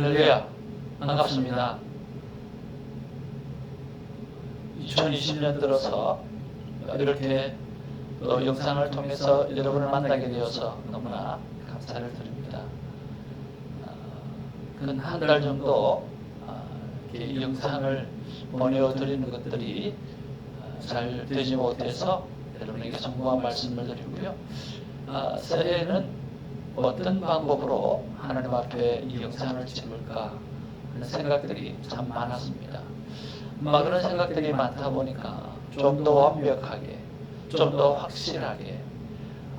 할렐루야 반갑습니다. 2020년 들어서 이렇게 또 영상을 통해서 여러분을 만나게 되어서 너무나 감사를 드립니다. 근 한 달 정도 아, 이렇게 이 영상을 보내드리는 것들이 아, 잘 되지 못해서 여러분에게 송구한 말씀을 드리고요. 아, 새해에는 어떤 방법으로 하나님 앞에 이 영상을 찍을까 하는 생각들이 참 많았습니다. 막 그런 생각들이 많다 보니까 좀 더 완벽하게, 좀 더 확실하게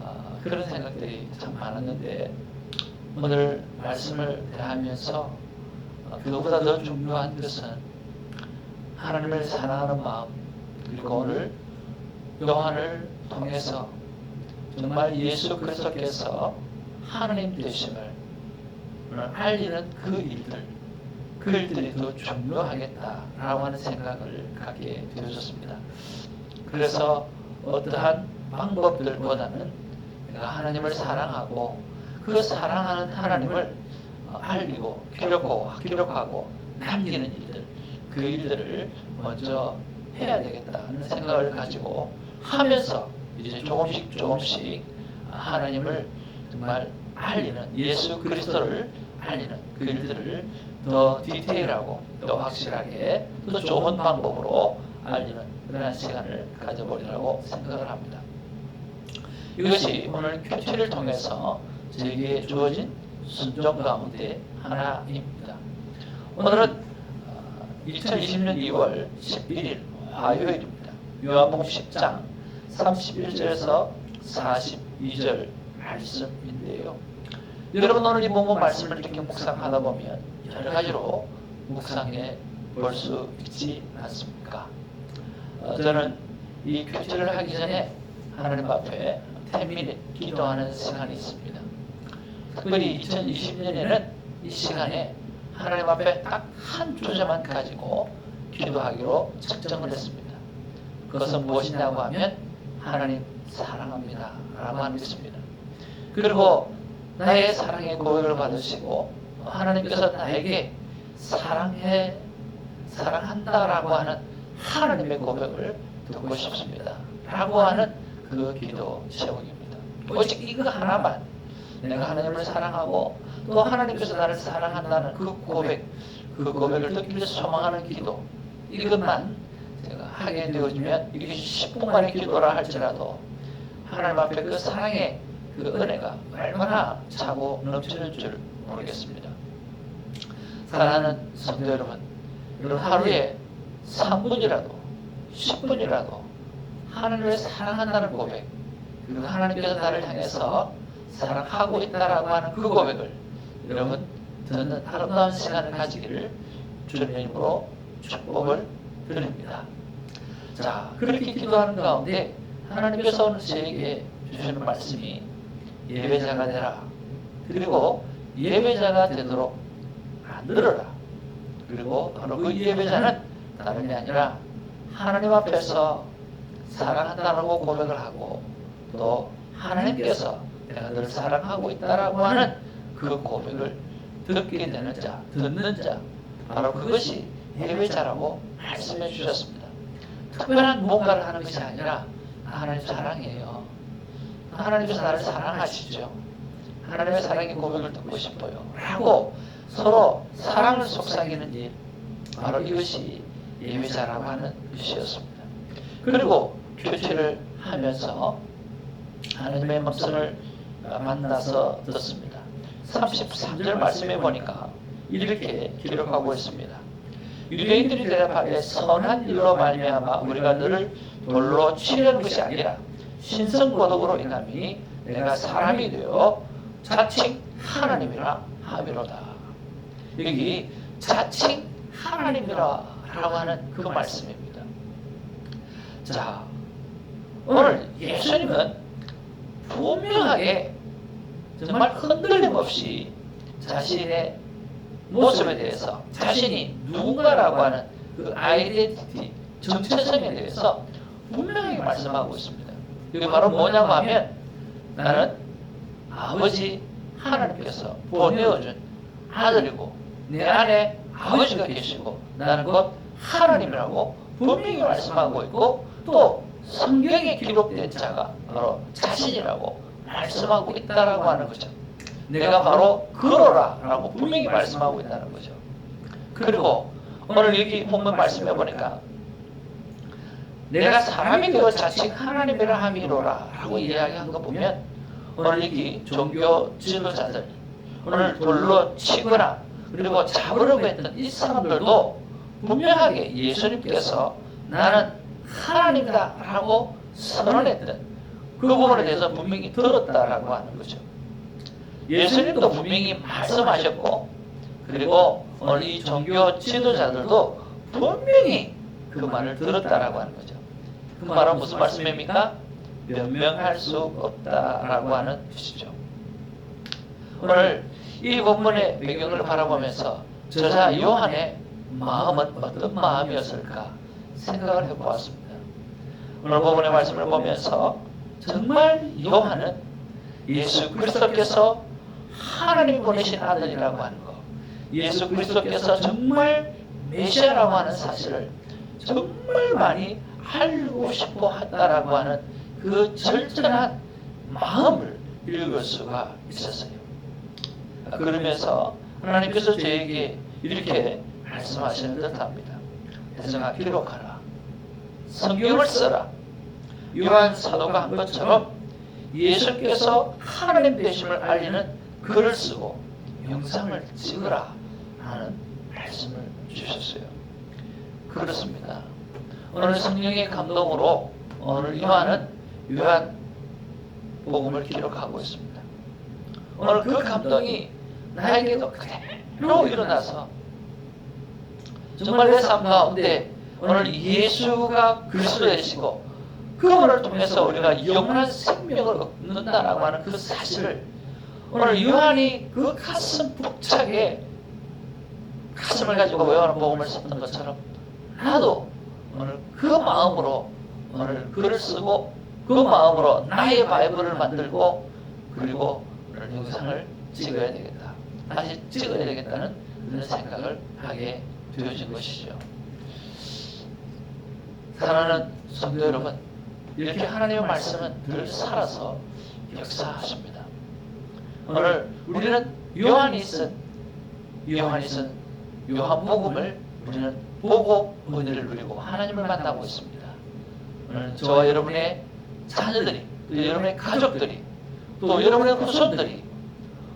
아, 그런 생각들이 참 많았는데 오늘 말씀을 대하면서 어, 그거보다 더 중요한 것은 하나님을 사랑하는 마음 그리고 오늘 요한을 통해서 정말 예수 그리스도께서 하나님 되심을 알리는 그 일들 그 일들이 더 중요하겠다라고 하는 생각을 갖게 되어졌습니다. 그래서 어떠한 방법들보다는 내가 하나님을 사랑하고 그 사랑하는 하나님을 어, 알리고 기록하고 기록하고 남기는 일들 그 일들을 먼저 해야 되겠다 하는 생각을 가지고 하면서 이제 조금씩 조금씩 하나님을 정말 알리는 예수 그리스도를 알리는 그 일들을 더 디테일하고 더 확실하게 더 좋은 방법으로 알리는 그런 시간을 가져보리라고 생각을 합니다. 이것이 오늘 큐티를 통해서 저에게 주어진 순종 가운데 하나입니다. 오늘은 2020년 2월 11일 화요일입니다. 요한복음 10장 31절에서 42절 말씀인데요. 여러분 오늘 이 본문 말씀을 이렇게 묵상하다 보면 여러 가지로 묵상해 볼 수 있지 않습니까? 어, 저는 이 큐티를 하기 전에 하나님 앞에 10미닛 기도하는 시간이 있습니다. 특별히 2020년에는 이 시간에 하나님 앞에 딱 한 주제만 가지고 기도하기로 작정을 했습니다. 그것은 무엇이냐고 하면 하나님 사랑합니다 라고 하는 것입니다. 그리고 나의 사랑의 고백을 받으시고 하나님께서 나에게 사랑해 사랑한다라고 하는 하나님의 고백을 듣고 싶습니다. 라고 하는 그 기도 제목입니다. 오직 이거 하나만 내가 하나님을 사랑하고 또 하나님께서 나를 사랑한다는 그 고백, 그 고백을 듣기 위해서 소망하는 기도 이것만 제가 하게 되어지면 이게 10분 만의 기도라 할지라도 하나님 앞에 그 사랑의 그 은혜가 얼마나 차고 넘치는 줄 모르겠습니다. 사랑하는 성도 여러분, 여러분 하루에 3분이라도 10분이라도 하나님을 사랑한다는 고백 그리고 하나님께서 나를 향해서 사랑하고 있다라고 하는 그 고백을 여러분 듣는 아름다운 시간을 가지기를 주님의 이름으로 축복을 드립니다. 자 그렇게 기도하는 가운데 하나님께서 오늘 저에게 주시는 말씀이 예배자가 되라 그리고 예배자가 되도록 만들어라 그리고 바로 그 예배자는 다름이 아니라 하나님 앞에서 사랑한다라고 고백을 하고 또 하나님께서 내가 널 사랑하고 있다라고 하는 그 고백을 듣게 되는 자, 듣는 자, 바로 그것이 예배자라고 말씀해 주셨습니다. 특별한 뭔가를 하는 것이 아니라 하나님 사랑해요. 하나님께서 나를 사랑하시죠. 하나님의 사랑의 고백을 듣고 싶어요. 라고 서로 사랑을 속삭이는 일, 바로 이것이 예배자라고 하는 것이었습니다. 그리고 교체를 하면서 하나님의 말씀을 만나서 듣습니다. 33절 말씀해 보니까 이렇게 기록하고 있습니다. 유대인들이 대답하되 선한 일로 말미암아 우리가 너를 돌로 치려는 것이 아니라 신성고독으로 인함이 내가 사람이 되어 자칭 하나님이라 함이로다. 여기 자칭 하나님이라 라고 하는 그 말씀입니다. 자, 오늘 예수님은 분명하게 정말 흔들림 없이 자신의 모습에 대해서 자신이 누군가라고 하는 그 아이덴티티, 정체성에 대해서 분명히 말씀하고 있습니다. 이게 바로 뭐냐고 하면 나는 아버지 하나님께서 보내어준 아들이고 내 안에 아버지가 계시고 나는 곧 하나님이라고 분명히 말씀하고 있고 또 성경에 기록된 자가 바로 자신이라고 말씀하고 있다라고 하는 거죠. 내가 바로 그러라라고 분명히 말씀하고 있다는 거죠. 그리고 오늘 여기 본문 말씀해 보니까 내가 사람이 되어 자칭 하나님이라 함이로라 라고 이야기한 거 보면 오늘 여기 종교 지도자들 오늘 돌로 치거나 그리고 잡으려고 했던 이 사람들도 분명하게 예수님께서 나는 하나님이다 라고 선언했던 그 부분에 대해서 분명히 들었다라고 하는 거죠. 예수님도 분명히 말씀하셨고 그리고 오늘 이 종교 지도자들도 분명히 그 말을 들었다라고 하는 거죠. 그 말은 무슨 말씀입니까? 변명할 수 없다라고 하는 뜻이죠. 오늘 이 본문의 배경을 바라보면서 저자 요한의 마음은 어떤 마음이었을까 생각을 해보았습니다. 오늘 본문의 말씀을 보면서 정말 요한은 예수 그리스도께서 하나님 보내신 아들이라고 하는 것, 예수 그리스도께서 정말 메시아라고 하는 사실을 정말 많이 알고 싶어 했다라고 하는 그 절전한 마음을 읽을 수가 있었어요. 그러면서 하나님께서 저에게 이렇게 말씀하시는 듯합니다. 대성아 기록하라. 성경을 써라. 요한 사도가 한 것처럼 예수께서 하나님 되심을 알리는 글을 쓰고 영상을 찍으라 하는 말씀을 주셨어요. 그렇습니다. 오늘 성령의 감동으로 오늘 요한은 요한 복음을 기록하고 있습니다. 오늘 그 감동이 나에게도 그대로 일어나서 정말 내 삶 가운데 오늘 예수가 그리스도이시고 그분을 통해서 우리가 영원한 생명을 얻는다라고 하는 그 사실을 오늘 요한이 그 가슴 벅차게 가슴을 가지고 외워는 복음을 썼던 것처럼 나도 오늘 그 마음으로 오늘 글을 쓰고 그 마음으로 나의 바이블을 만들고 그리고 오늘 영상을 찍어야 되겠다. 다시 찍어야 되겠다는 그런 생각을 하게 되어진 것이죠. 사랑하는 성도 여러분, 이렇게 하나님의 말씀은 늘 살아서 역사하십니다. 오늘 우리는 요한이 쓴 요한이 쓴 요한복음을 우리는 보고 은혜를 누리고 하나님을 만나고 있습니다. 오늘 저와 여러분의 자녀들이 또 여러분의 가족들이 또 여러분의 후손들이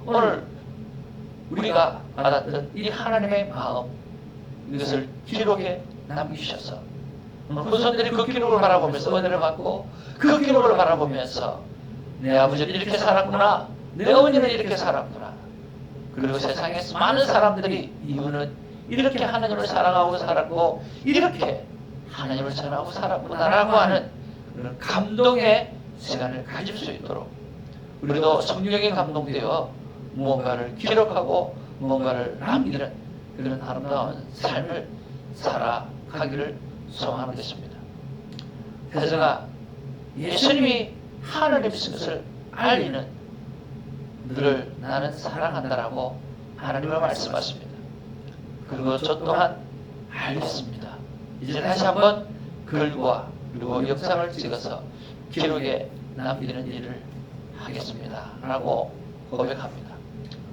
오늘 우리가 받았던 이 하나님의 마음 이것을 기록에 남기셔서 후손들이 그 기록을 바라보면서 은혜를 받고 그 기록을 바라보면서 내 아버지는 이렇게 살았구나. 내 어머니는 이렇게 살았구나. 그리고 세상에 많은 사람들이 이유는 이렇게 하나님을 사랑하고 살았고 이렇게 하나님을 전하고 살았구나라고 하는 감동의 시간을 가질 수 있도록 우리도 성령에 감동되어 무언가를 기록하고 무언가를 남기는 그런 아름다운 삶을 살아가기를 소망하는 것입니다. 혜성아 예수님이 하나님이신 것을 알리는 너를 나는 사랑한다라고 하나님을 말씀하십니다. 그리고 저 또한 알겠습니다. 이제 다시 한번 글과 그리고 영상을 찍어서 기록에 남기는 일을 하겠습니다. 라고 고백합니다.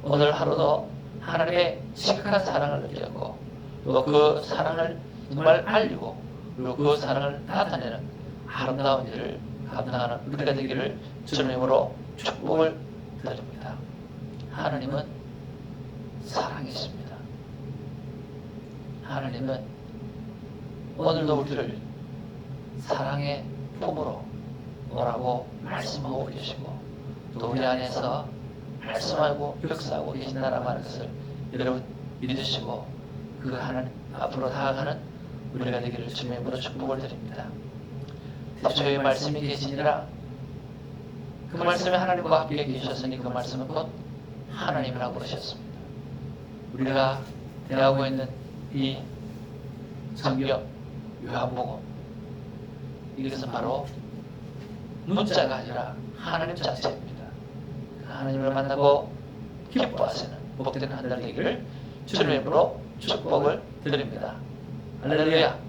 오늘 하루도 하나님의 지극한 사랑을 느꼈고 또 그 사랑을 정말 알리고 그리고 그 사랑을 나타내는 아름다운 일을 감당하는 우리가 되기를 주님으로 축복을 드립니다. 하나님은 사랑이십니다. 하나님은 오늘도 우리를 사랑의 품으로 오라고 말씀하고 계시고 또 우리 안에서 말씀하고 역사하고 계신다라고 하는 것을 여러분 믿으시고 그 하나님 앞으로 다가가는 우리가 되기를 주님의 이름으로 축복을 드립니다. 태초에 말씀이 계시니라 그 말씀이 하나님과 함께 계셨으니 그 말씀은 곧 하나님이라고 그러셨습니다. 우리가 대하고 있는 이 성경 요한복음 이것은 바로 문자가 아니라 하나님 자체입니다. 그 하나님을 만나고 기뻐하시는 복된 한 달 되기를 주님의 이름으로 축복을 드립니다. 할렐루야.